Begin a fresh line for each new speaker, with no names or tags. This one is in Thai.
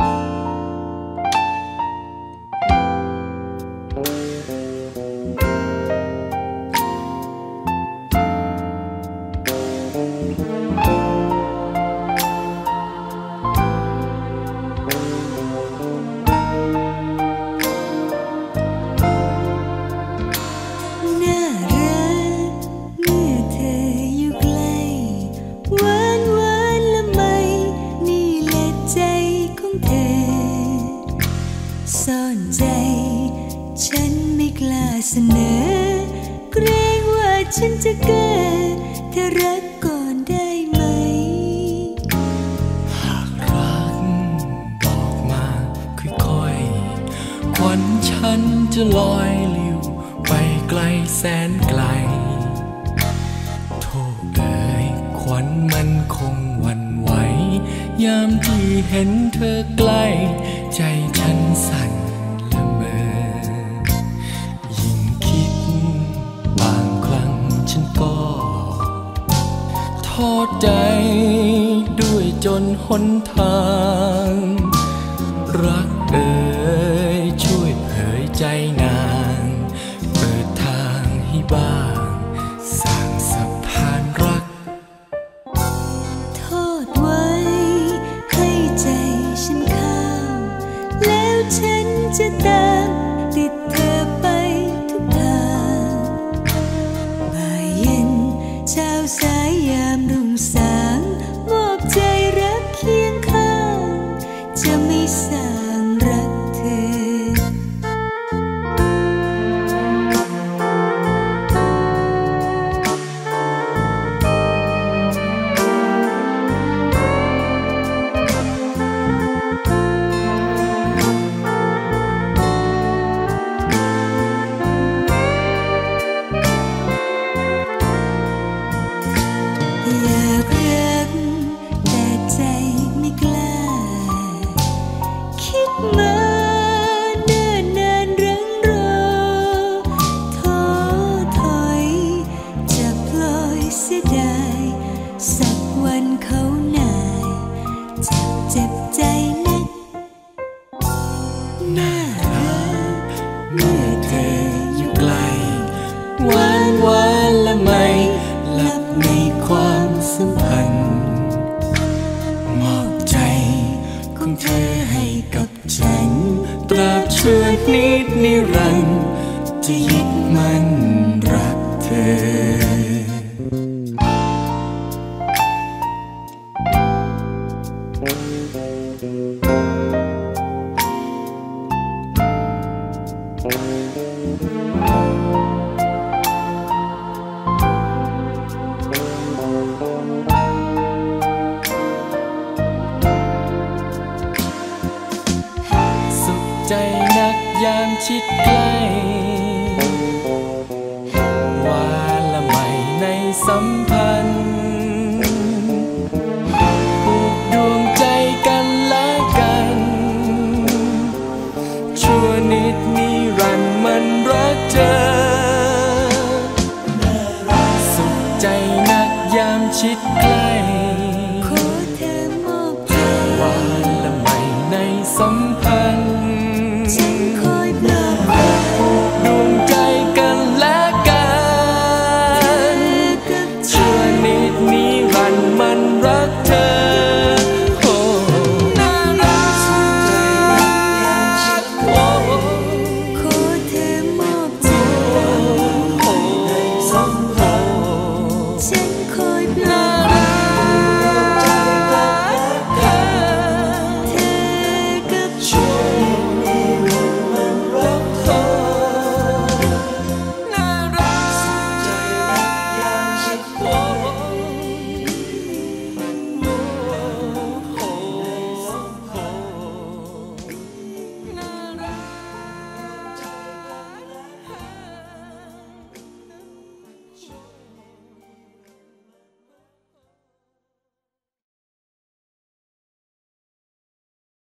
น่ เสนอ เกรงว่าฉันจะเก้อเธอรักก่อนได้ไหม หาก
รักบอกมาค่อยๆ ควันฉันจะลอยลิวไปไกลแสนไกล โทษเอ่ยควันมันคงวันไหวยามที่เห็นเธอใกล้ใจ ใจ ด้วยจนหนทาง รักเอ่ยช่วยเผยใจนาง เปิดทางให้บ้าง สร้างสะพานรัก
โทษไว้ให้ใจฉันข้าม แล้วฉันจะตามติดเธอไปทุกทางบ่ายเย็นเช้าสายยามรุ่ ง หน้ารักเมื่อเธออยู่ไกล
หวานหวานละไมหลับในความสัมพันธ์มอบใจของเธอให้กับฉัน ตราบชั่วนิดนิรันดร์จะย ยามชิดใกล้ khơi biết